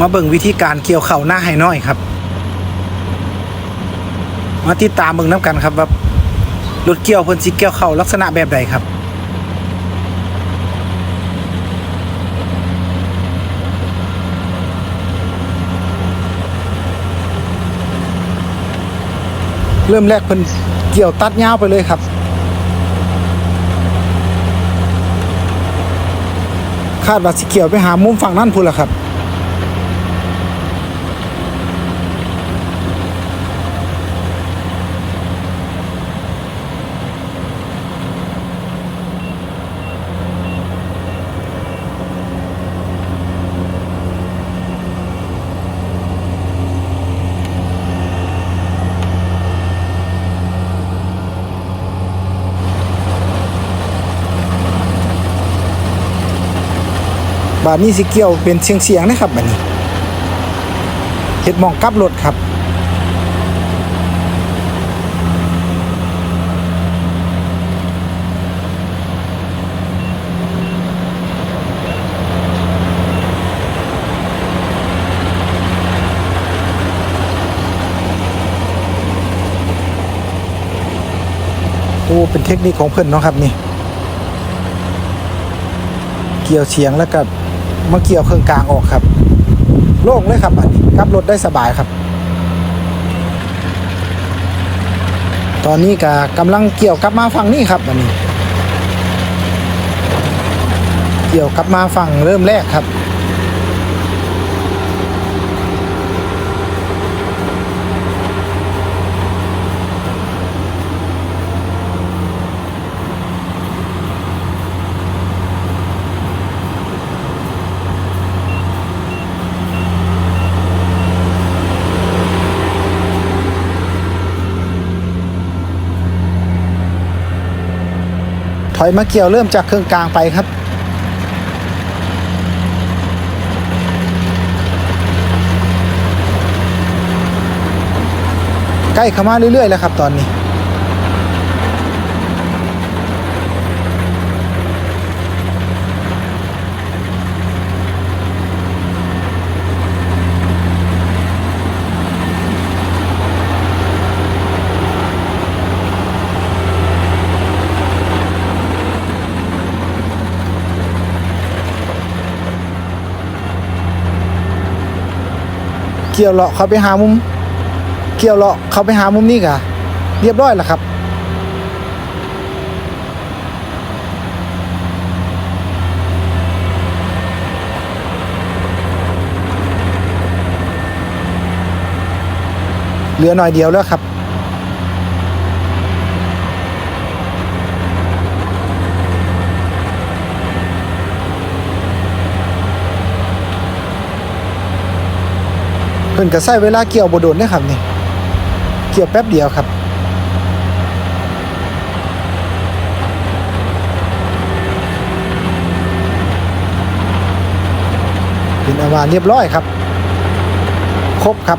มาเบิ่งวิธีการเกี่ยวเข่าหน้าให้น้อยครับ มาติดตามเบิ่งน้ำกันครับว่ารถเกี่ยวเพิ่นสิเกี่ยวเข่าลักษณะแบบใดครับเริ่มแรกเพิ่นเกี่ยวตัดยาวไปเลยครับ คาดว่าสิเกี่ยวไปหามุมฝั่งนั่นพุ่นละครับ บาดนี้สิเกี่ยวเป็นเสียงเสียงๆนะครับบัดนี้เฮ็ดหมองกลับรถครับโอ้เป็นเทคนิคของเพิ่อนเนาะครับนี่ เกี่ยวเฉียงแล้วก็ มาเกี่ยวเครื่องกลางออกครับ โล่งเลยครับอันนี้ขับรถได้สบายครับ ตอนนี้ก็กำลังเกี่ยวกลับมาฝั่งนี้ครับอันนี้ เกี่ยวกลับมาฝั่งเริ่มแรกครับ ถอยมาเกี่ยวเริ่มจากเครื่องกลางไปครับ ใกล้เข้ามาเรื่อยๆแล้วครับตอนนี้ เกี่ยวเลาะเขาไปหามุม เกี่ยวเลาะเขาไปหามุมนี่กะเรียบร้อยแล้วครับ เหลือหน่อยเดียวแล้วครับ เพิ่นก็ใช้เวลาเกี่ยวบ่โดนเด้อครับนี่เกี่ยวแป๊บเดียวครับเป็นอาวาเรียบร้อยครับ ครบครับ